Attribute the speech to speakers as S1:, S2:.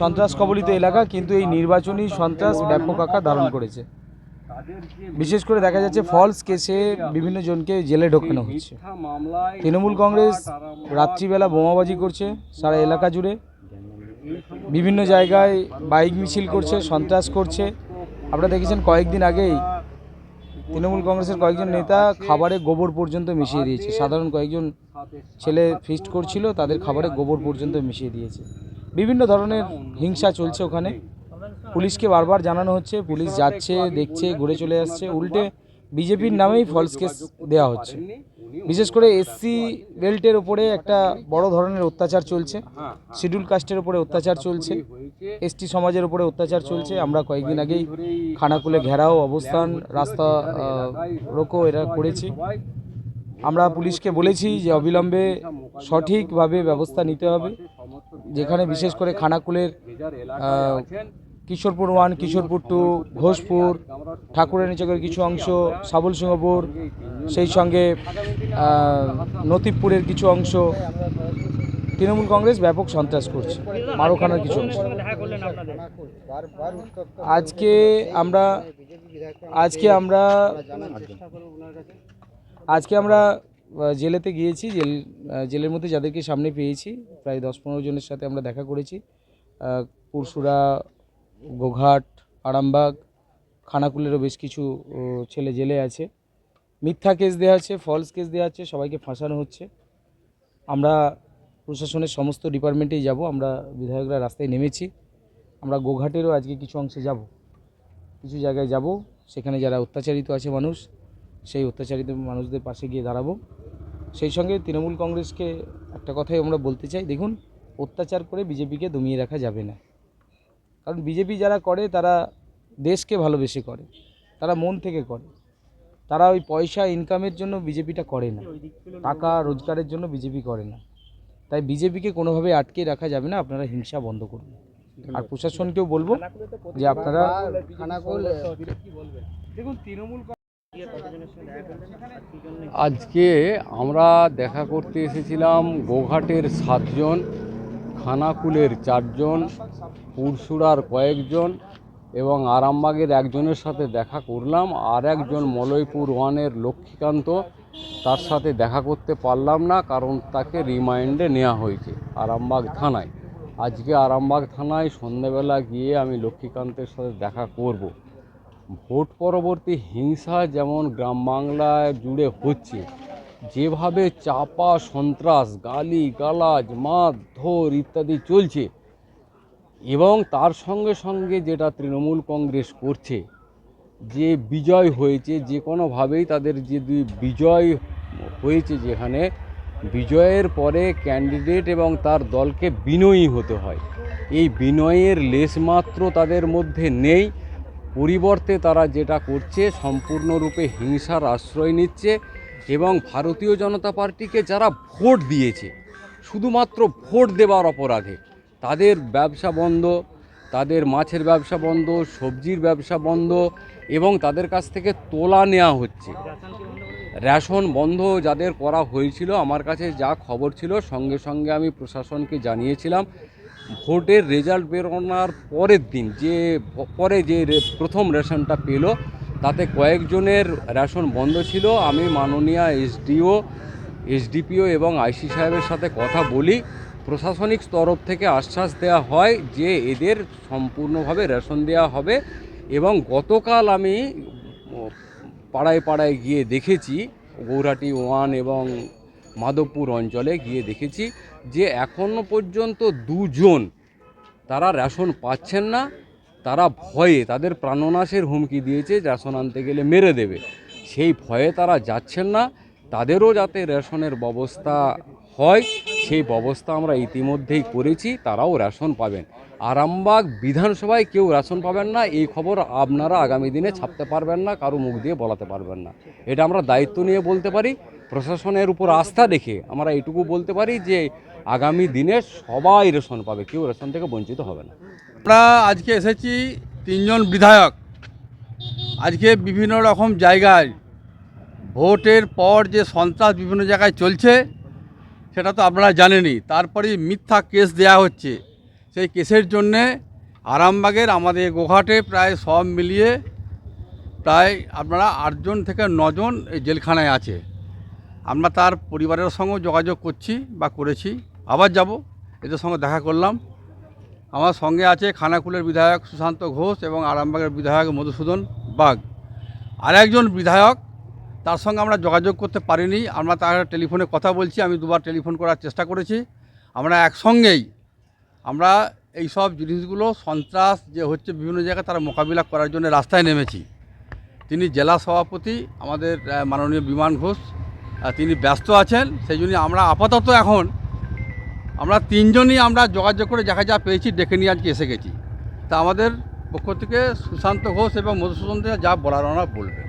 S1: সন্ত্রাস কবলিত এলাকা, কিন্তু এই নির্বাচনী সন্ত্রাস ব্যাপক আকার ধারণ করেছে। বিশেষ করে দেখা যাচ্ছে, ফলস কেসে বিভিন্ন জনকে জেলে ঢোকানো হচ্ছে। তৃণমূল কংগ্রেস রাত্রিবেলা বোমাবাজি করছে সারা এলাকা জুড়ে। বিভিন্ন জায়গায় বাইক মিছিল করছে, সন্ত্রাস করছে। আপনারা দেখেছেন, কয়েকদিন আগেই তৃণমূল কংগ্রেসের কয়েকজন নেতা খাবারে গোবর পর্যন্ত মিশিয়ে দিয়েছে। সাধারণ কয়েকজন ছেলে ফিস্ট করছিল, তাদের খাবারে গোবর পর্যন্ত মিশিয়ে দিয়েছে। বিভিন্ন ধরনের হিংসা চলছে ওখানে। পুলিশকে বারবার জানানো হচ্ছে, পুলিশ যাচ্ছে, দেখছে, ঘুরে চলে আসছে। উল্টে বিজেপির নামেই ফলস কেস দেওয়া হচ্ছে। বিশেষ করে এসসি বেল্টের ওপরে একটা বড় ধরনের অত্যাচার চলছে। শিডিউল কাস্টের ওপরে অত্যাচার চলছে। এসটি সমাজের উপরে অত্যাচার চলছে। আমরা কয়েকদিন আগেই খানাকুলে ঘেরাও, অবস্থান, রাস্তা রোকো এরা করেছি। আমরা পুলিশকে বলেছি যে অবিলম্বে সঠিকভাবে ব্যবস্থা নিতে হবে। যেখানে বিশেষ করে খানাকুলের কিশোরপুর ওয়ান, কিশোরপুর টু, ঘোষপুর ঠাকুরানীচকের কিছু অংশ, সাবল সিংহপুর, সেই সঙ্গে নতিবপুরের কিছু অংশ। তৃণমূল কংগ্রেস ব্যাপক সন্ত্রাস করছে, মারোখানার কিছু অংশ। আজকে আমরা আজকে আমরা আজকে আমরা জেলেতে গিয়েছি, জেল জেলের মধ্যে যাদেরকে সামনে পেয়েছি, প্রায় দশ পনেরো জনের সাথে আমরা দেখা করেছি। পুরসুরা গোঘাট, আরামবাগ, খানাকুলেরও বেশ কিছু ছেলে জেলে আছে। মিথ্যা কেস দেওয়া আছে ফলস কেস দেওয়া আছে, সবাইকে ফাঁসানো হচ্ছে। আমরা প্রশাসনের সমস্ত ডিপার্টমেন্টেই যাব, আমরা বিধায়করা রাস্তায় নেমেছি। আমরা গোঘাটেরও আজকে কিছু অংশে যাব। কিছু জায়গায় যাব, সেখানে যারা অত্যাচারিত আছে মানুষ সেই অত্যাচারিত মানুষদের পাশে গিয়ে দাঁড়াবো। সেই সঙ্গে তৃণমূল কংগ্রেসকে একটা কথাই আমরা বলতে চাই দেখুন অত্যাচার করে বিজেপিকে দমিয়ে রাখা যাবে না। কারণ বিজেপি যারা করে তারা দেশকে ভালোবেসে করে তারা মন থেকে করে। তারা ওই পয়সা ইনকামের জন্য বিজেপিটা করে না। টাকা রোজগারের জন্য বিজেপি করে না। তাই বিজেপিকে কোনোভাবে আটকে রাখা যাবে না আপনারা হিংসা বন্ধ করুন। আর প্রশাসনকেও বলব যে আপনারা দেখুন তৃণমূল
S2: আজকে আমরা দেখা করতে এসেছিলাম গোঘাটের সাতজন, খানাকুলের চারজন পুরসুরার কয়েকজন এবং আরামবাগের একজনের সাথে দেখা করলাম আর একজন মলয়পুর ওয়ানের লক্ষ্মীকান্ত। তার সাথে দেখা করতে পারলাম না কারণ তাকে রিমাইন্ডে নেওয়া হয়েছে আরামবাগ থানায়। আজকে আরামবাগ থানায় সন্ধ্যেবেলা গিয়ে আমি লক্ষ্মীকান্তের সাথে দেখা করব। ভোট পরবর্তী হিংসা যেমন গ্রাম বাংলায় জুড়ে হচ্ছে, যেভাবে চাপা সন্ত্রাস, গালি, গালাজ মারধর ইত্যাদি চলছে এবং তার সঙ্গে সঙ্গে যেটা তৃণমূল কংগ্রেস করছে, যে বিজয় হয়েছে, যে কোনোভাবেই তাদের যে দুই বিজয় হয়েছে যেখানে, বিজয়ের পরে ক্যান্ডিডেট এবং তার দলকে বিনয়ী হতে হয়। এই বিনয়ের লেশমাত্র তাদের মধ্যে নেই। পরিবর্তে তারা যেটা করছে, সম্পূর্ণরূপে হিংসার আশ্রয় নিচ্ছে এবং ভারতীয় জনতা পার্টিকে যারা ভোট দিয়েছে, শুধুমাত্র ভোট দেওয়ার অপরাধে, তাদের ব্যবসা বন্ধ, তাদের মাছের ব্যবসা বন্ধ, সবজির ব্যবসা বন্ধ এবং তাদের কাছ থেকে তোলা নেওয়া হচ্ছে। রেশন বন্ধ যাদের করা হয়েছিল, আমার কাছে যা খবর ছিল সঙ্গে সঙ্গে আমি প্রশাসনকে জানিয়েছিলাম ভোটের রেজাল্ট বেরোনোর পরের দিন যে পরে যে প্রথম রেশনটা পেল, তাতে কয়েকজনের রেশন বন্ধ ছিল। আমি মাননীয় এসডিও, এসডিপিও এবং আইসি সাহেবের সাথে কথা বলি। প্রশাসনিক তরফ থেকে আশ্বাস দেওয়া হয় যে এদের সম্পূর্ণভাবে রেশন দেওয়া হবে এবং গতকাল আমি পাড়ায় পাড়ায় গিয়ে দেখেছি, গৌরাটি ওয়ান এবং মাধবপুর অঞ্চলে গিয়ে দেখেছি যে এখনও পর্যন্ত দুজন তারা রেশন পাচ্ছেন না, তারা ভয়ে তাদের প্রাণনাশের হুমকি দিয়েছে, রেশন আনতে গেলে মেরে দেবে। সেই ভয়ে তারা যাচ্ছেন না, তাদেরও যাতে রেশনের ব্যবস্থা হয়, সেই ব্যবস্থা আমরা ইতিমধ্যেই করেছি, তারাও রেশন পাবেন। আরামবাগ বিধানসভায় কেউ রেশন পাবেন না, এই খবর আপনারা আগামী দিনে ছাপতে পারবেন না, কারও মুখ দিয়ে বলাতে পারবেন না। এটা আমরা দায়িত্ব নিয়ে বলতে পারি। প্রশাসনের উপর আস্থা রেখে আমরা এটুকু বলতে পারি যে আগামী দিনে সবাই রেশন পাবে, কেউ রেশন থেকে বঞ্চিত হবে না।
S3: আমরা আজকে এসেছি তিনজন বিধায়ক। আজকে বিভিন্ন রকম জায়গায় ভোটের পর যে সন্ত্রাস বিভিন্ন জায়গায় চলছে, সেটা তো আপনারা জানেনই। তারপরে মিথ্যা কেস দেয়া হচ্ছে। সেই কেসের জন্যে আরামবাগের আমাদের গোঘাটে প্রায় সব মিলিয়ে প্রায় আপনারা আটজন থেকে নজন এই জেলখানায় আছে। আমরা তার পরিবারের সঙ্গেও যোগাযোগ করছি বা করেছি। আবার যাব, এদের সঙ্গে দেখা করলাম। আমার সঙ্গে আছে খানাকুলের বিধায়ক সুশান্ত ঘোষ এবং আরামবাগের বিধায়ক মধুসূদন বাগ। আর একজন বিধায়ক, তার সঙ্গে আমরা যোগাযোগ করতে পারিনি। আমরা তার টেলিফোনে কথা বলছি, আমি দুবার টেলিফোন করার চেষ্টা করেছি। আমরা একসঙ্গেই, আমরা এই সব জিনিসগুলো, সন্ত্রাস যে হচ্ছে বিভিন্ন জায়গায় তারা মোকাবিলা করার জন্য রাস্তায় নেমেছি। তিনি জেলা সভাপতি, আমাদের মাননীয় বিমান ঘোষ। তিনি ব্যস্ত আছেন, সেই জন্য আমরা আপাতত এখন আমরা তিনজনই আমরা যোগাযোগ করে দেখা যা পেয়েছি, ডেকে নিয়ে আজকে এসে গেছি। তা আমাদের পক্ষ থেকে সুশান্ত ঘোষ এবং মধুসূদন যা বলার ওনারা বলবে।